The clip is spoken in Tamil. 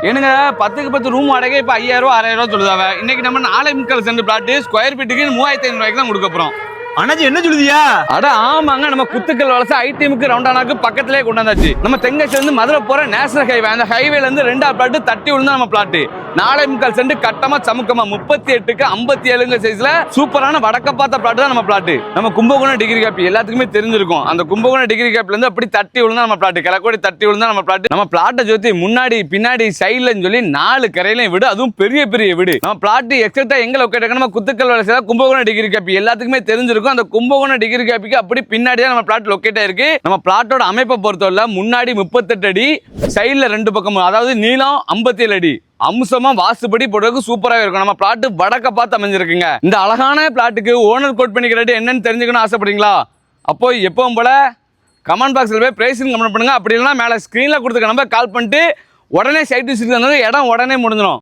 என்னங்க பத்துக்கு பத்து ரூம் வாடகை இப்போ ஐயாயிரம் ஆறாயிரம் ரூபா சொல்லுதாவ? இன்னைக்கு நம்ம நாளை முக்கால் சென்ட் பிளாட் ஸ்கொயர் ஃபீட்டுக்கு மூவாயிரத்தி ஐநூறு ரூபாய்க்கு தான் கொடுக்க போறோம். அண்ணாச்சி என்ன சொல்லுதியா? அட ஆமாங்க நம்ம குத்துக்கல் வளச ஐடிஎம்க்கு ரவுண்டானாக்கு பக்கத்திலே கொண்டு வந்தாச்சு. நம்ம தெங்கச்சில இருந்து மதுரை போற நேஷனல் ஹைவே அந்த ஹைவேல இருந்து ரெண்டா பிளாட் தட்டி விழுந்தா நம்ம பிளாட் நாளை முக்கால் சென்ட் கட்டமா சமுக்கமா முப்பத்தி எட்டுக்கு ஐம்பத்தி ஏழுங்க சைஸ்ல சூப்பரான வடக்க பார்த்த பிளாட் தான் நம்ம பிளாட் நம்ம கும்பகோணம் டிகிரி காப்பி எல்லாத்துக்குமே தெரிஞ்சிருக்கும். அந்த கும்பகோணம் டிகிரி காப்பில இருந்து அப்படி தட்டி விழுந்தா நம்ம பிளாட் கிழக்கோடி தட்டி விழுந்தா நம்ம பிளாட் நம்ம பிளாட்டை ஜோதி முன்னாடி பின்னாடி சைடுலன்னு சொல்லி நாலு கரையிலையும் வீடு. அதுவும் பெரிய பெரிய வீடு. நம்ம பிளாட் எக்ஸாக்டா எங்க லொக்கேட் நம்ம குத்துக்கல் வளசல கும்பகோணம் டிகிரி காப்பி எல்லாத்துக்குமே தெரிஞ்சிருக்கும். அந்த கும்பகோணம் டிகிரி காப்பிக்கு அப்படி பின்னாடி தான் நம்ம பிளாட் லொக்கேட் ஆயிருக்கு. நம்ம பிளாட்டோட அமைப்பை பொறுத்தவரை முன்னாடி முப்பத்தெட்டு அடி சைடில் ரெண்டு பக்கமும் அதாவது நீளம் ஐம்பத்தி ஏழு அடி. அம்சமா வாசுபடி போடுறதுக்கு சூப்பராக இருக்கும். நம்ம பிளாட் வடக்க பார்த்து அமைஞ்சிருக்குங்க. இந்த அழகான பிளாட்டுக்கு ஓனர் கோட் பண்ணிக்கிற rate என்னன்னு தெரிஞ்சுக்கணும் ஆசைப்படுறீங்களா? அப்போ எப்பவும் போல கமெண்ட் பாக்ஸில் போய் ப்ரைஸிங் கமெண்ட் பண்ணுங்க. அப்படி இல்லைன்னா மேலே ஸ்க்ரீனில் கொடுத்துக்க நம்ம கால் பண்ணிட்டு உடனே சைட் விசிட் இடம் உடனே முடிஞ்சிடும்.